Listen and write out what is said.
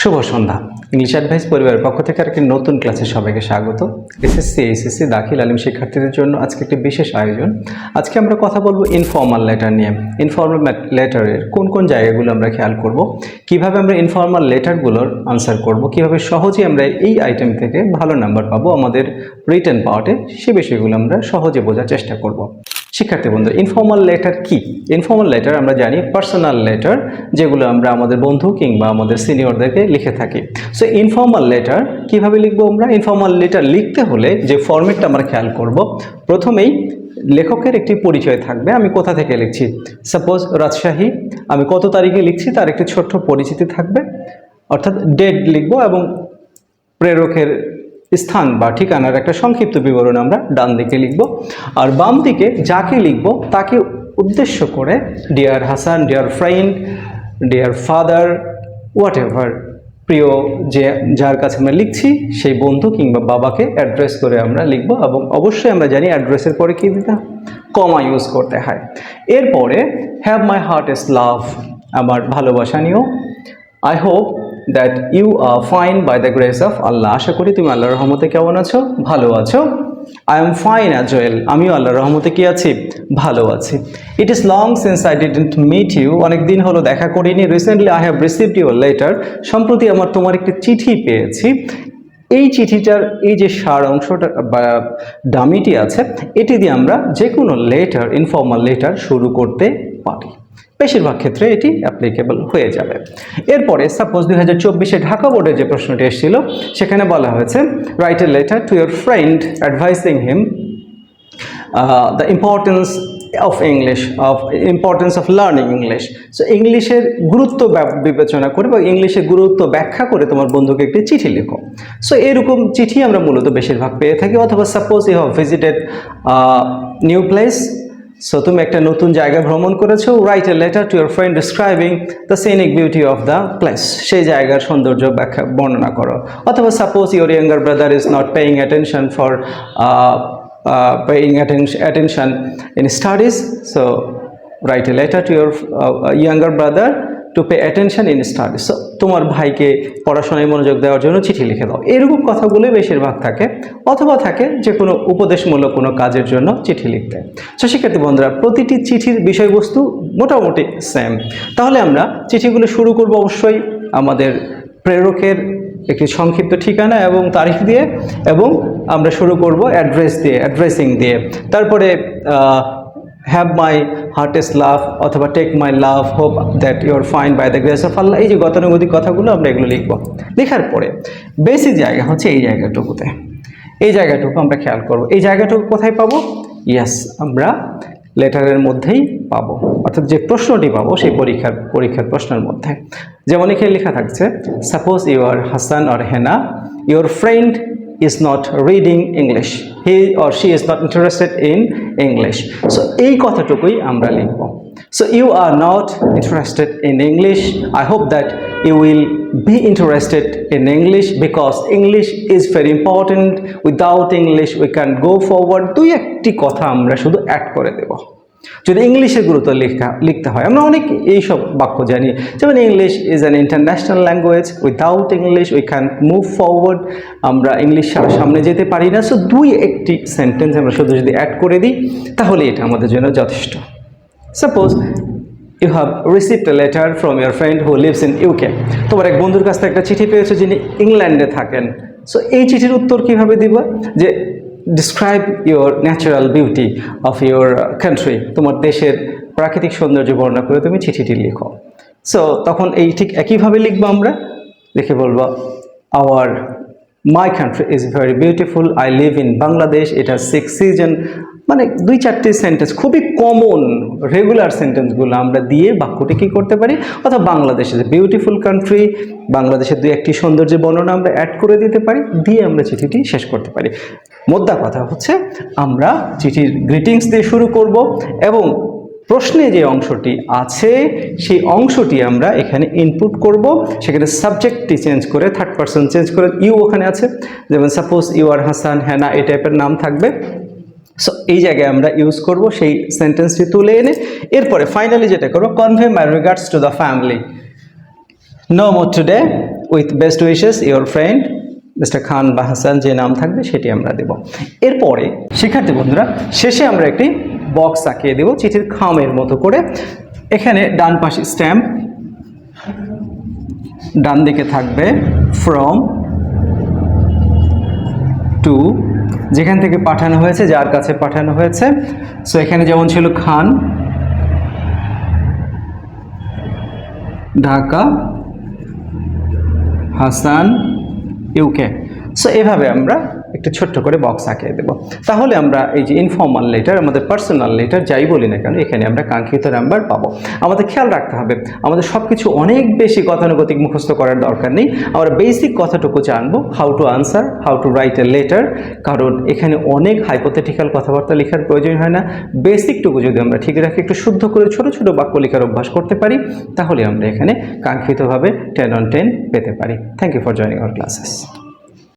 শুভ সন্ধ্যা। English advice পরিবারের পক্ষ থেকে আরেকটি নতুন ক্লাসে সবাইকে স্বাগত। এসএসসি এইচএসসি দাখিল আলিম শিক্ষার্থীদের জন্য আজকে একটি বিশেষ আয়োজন। আজকে আমরা কথা বলব ইনফর্মাল লেটার নিয়ে। ইনফর্মাল লেটারের কোন কোন জায়গাগুলো আমরা খেয়াল করব, কীভাবে আমরা ইনফর্মাল লেটারগুলোর আনসার করব, কীভাবে সহজে আমরা এই আইটেম থেকে ভালো নাম্বার পাবো আমাদের রিটার্ন পাওয়াটে সে বিষয়গুলো আমরা সহজে বোঝার চেষ্টা করব। শিক্ষার্থী বন্ধু ইনফর্মাল লেটার কি? ইনফর্মাল লেটার আমরা জানি পার্সোনাল লেটার যেগুলো আমরা আমাদের বন্ধু কিংবা আমাদের সিনিয়রদেরকে লিখে থাকি। সো ইনফর্মাল লেটার কীভাবে লিখব আমরা? ইনফর্মাল লেটার লিখতে হলে যে ফরম্যাটটা আমরা খেয়াল করব, প্রথমেই লেখকের একটি পরিচয় থাকবে। আমি কোথা থেকে লিখছি? সাপোজ রাজশাহী, আমি কত তারিখে লিখছি? তার একটি ছোট্ট পরিচিতি থাকবে। অর্থাৎ ডেট লিখব এবং প্রেরকের স্থান বা ঠিকানার একটা সংক্ষিপ্ত বিবরণ আমরা ডান দিকে লিখব। আর বাম দিকে যাকে লিখব তাকে উদ্দেশ্য করে dear Hasan dear friend dear father whatever প্রিয় যে যার কাছে আমরা লিখছি, সেই বন্ধু কিংবা বাবাকে অ্যাড্রেস করে আমরা লিখব এবং অবশ্যই আমরা জানি অ্যাড্রেসের পরে কী দিতে কমা ইউজ করতে হয়। এরপরে হ্যাভ মাই হার্ট ইস লাভ আমার ভালোবাসা নিয়েও I hope that you are fine by the grace of Allah আশা করি তুমি আল্লাহর রহমতে কেমন আছো? ভালো আছো? I am fine as well আমিও আল্লাহর রহমতে কি আছি? ভালো আছি। It is long since I didn't meet you অনেক দিন হলো দেখা করিনি। Recently I have received your letter সম্প্রতি আমার তোমার একটি চিঠি পেয়েছি। এই চিঠিটার এই যে সার অংশটা, বা ডামিটি আছে, এটি দিয়ে আমরা যে কোনো লেটার ইনফর্মাল লেটার শুরু করতে পারি। বেশিরভাগ ক্ষেত্রে এটি অ্যাপ্লিকেবল হয়ে যাবে। এরপরে সাপোজ দুই হাজার চব্বিশে ঢাকা বোর্ডের যে প্রশ্নটি এসেছিল, সেখানে বলা হয়েছে write a letter to your friend advising him the importance of English of importance of learning English so ইংলিশের গুরুত্ব বিবেচনা করে বা ইংলিশের গুরুত্ব ব্যাখ্যা করে তোমার বন্ধুকে একটি চিঠি লেখো। সো এরকম চিঠি আমরা মূলত বেশিরভাগ পেয়ে থাকি, অথবা suppose you have visited new place so তুমি একটা নতুন জায়গা ভ্রমণ করেছ write a letter to your friend describing the scenic beauty of the place সেই জায়গার সৌন্দর্য ব্যাখ্যা, বর্ণনা করো। অথবা suppose your younger brother is not paying attention for paying attention in studies so write a letter to your younger brother to pay attention in studies তোমার ভাইকে পড়াশোনায় মনোযোগ দেওয়ার জন্য চিঠি লিখে দাও। এরকম কথাগুলোই বেশিরভাগ থাকে, অথবা থাকে যে কোনো উপদেশমূলক কোনো কাজের জন্য চিঠি লিখতে। সো শিক্ষার্থী বন্ধুরা, প্রতিটি চিঠির বিষয়বস্তু মোটামুটি সেম তাহলে আমরা চিঠিগুলো শুরু করব অবশ্যই আমাদের প্রেরকের একটি সংক্ষিপ্ত ঠিকানা এবং তারিখ দিয়ে, এবং আমরা শুরু করব অ্যাড্রেস দিয়ে, অ্যাড্রেসিং দিয়ে। তারপরে হ্যাভ মাই হার্টেস্ট লাভ অথবা take my love hope that you're fine by the grace of Allah এই যে গতানুগতিক কথাগুলো আমরা এগুলো লিখব। লেখার পরে বেসিক জায়গা হচ্ছে এই জায়গাটুকুতে। এই জায়গাটুকু আমরা খেয়াল করব। এই জায়গাটুকু কোথায় পাবো? ইয়াস আমরা লেটারের মধ্যেই পাবো। অর্থাৎ যে প্রশ্নটি পাবো সেই পরীক্ষার পরীক্ষার প্রশ্নের মধ্যে। যেমন এখানে লেখা থাকছে suppose you are Hasan or Hena your friend is not reading English. He or she is not interested in English. So এই কথাটুকুই আমরা লিখব So you are not interested in English. I hope that you will be interested in English because English is very important. Without English we can go forward. দুই একটি কথা আমরা শুধু add করে দেব যদি ইংলিশের গুরুত্ব লেখা, লিখতে হয়। আমরা অনেক এইসব বাক্য জানি। যেমন English is an international language without English we can move forward আমরা ইংলিশ ছাড়া সামনে যেতে পারি না। সো দুই একটি সেন্টেন্স আমরা শুধু যদি অ্যাড করে দিই, তাহলে এটা আমাদের জন্য যথেষ্ট। Suppose you have received a letter from your friend who lives in UK তোমার এক বন্ধুর কাছ থেকে একটা চিঠি পেয়েছ যিনি ইংল্যান্ডে থাকেন। সো এই চিঠির উত্তর কীভাবে দিব? যে describe your natural beauty of your country তোমার দেশের প্রাকৃতিক সৌন্দর্য বর্ণনা করে তুমি চিঠিটি লিখো। সো তখন এই ঠিক একইভাবে লিখব আমরা, লিখে বলব our my country is very beautiful I live in Bangladesh এটা সিক্স সিজন মানে দুই চারটি সেন্টেন্স খুবই কমন রেগুলার সেন্টেন্সগুলো আমরা দিয়ে বাক্যটি কী করতে পারি? অথবা বাংলাদেশের বিউটিফুল কান্ট্রি বাংলাদেশের দুই একটি সৌন্দর্যের বর্ণনা আমরা অ্যাড করে দিতে পারি, দিয়ে আমরা চিঠিটি শেষ করতে পারি। মোদ্দা কথা হচ্ছে, আমরা চিঠির গ্রিটিংস দিয়ে শুরু করব এবং প্রশ্নে যে অংশটি আছে, সেই অংশটি আমরা এখানে ইনপুট করব। সেখানে সাবজেক্টটি চেঞ্জ করে থার্ড পার্সন চেঞ্জ করে ইউ ওখানে আছে। যেমন suppose you are Hasan Hanna এই টাইপের নাম থাকবে। সো এই জায়গায় আমরা ইউজ করব সেই সেন্টেন্সটি তুলে এনে। এরপরে ফাইনালি যেটা করব convey my regards to the family no more today with best wishes your friend mister Khan বা হাসান যে নাম থাকবে সেটি আমরা দেব। এরপরে, শিক্ষার্থী বন্ধুরা, শেষে আমরা একটি বক্স আঁকিয়ে দেব, চিঠির খামের মতো করে। এখানে ডান পাশে স্ট্যাম্প ডান দিকে থাকবে ফ্রম টু যেখান থেকে পাঠানো হয়েছে, যার কাছে পাঠানো হয়েছে। সো এখানে যেমন ছিল খান, ঢাকা, হাসান, ইউকে। সো এভাবে আমরা একটু ছোট্ট করে বক্স আঁকিয়ে দেবো। তাহলে আমরা এই যে ইনফর্মাল লেটার আমাদের পার্সোনাল লেটার যাই বলি না কেন, এখানে আমরা কাঙ্ক্ষিত নাম্বার পাবো। আমাদের খেয়াল রাখতে হবে, আমাদের সব কিছু অনেক বেশি গতানুগতিক মুখস্থ করার দরকার নেই। আমরা বেসিক কথাটুকু জানব how to answer how to write a letter কারণ এখানে অনেক হাইপোথেটিক্যাল কথাবার্তা লেখার প্রয়োজন হয় না। বেসিকটুকু যদি আমরা ঠিক রাখি, একটু শুদ্ধ করে ছোট ছোট বাক্য লেখার অভ্যাস করতে পারি, তাহলে আমরা এখানে কাঙ্ক্ষিতভাবে টেন অন টেন পেতে পারি। Thank you for joining our classes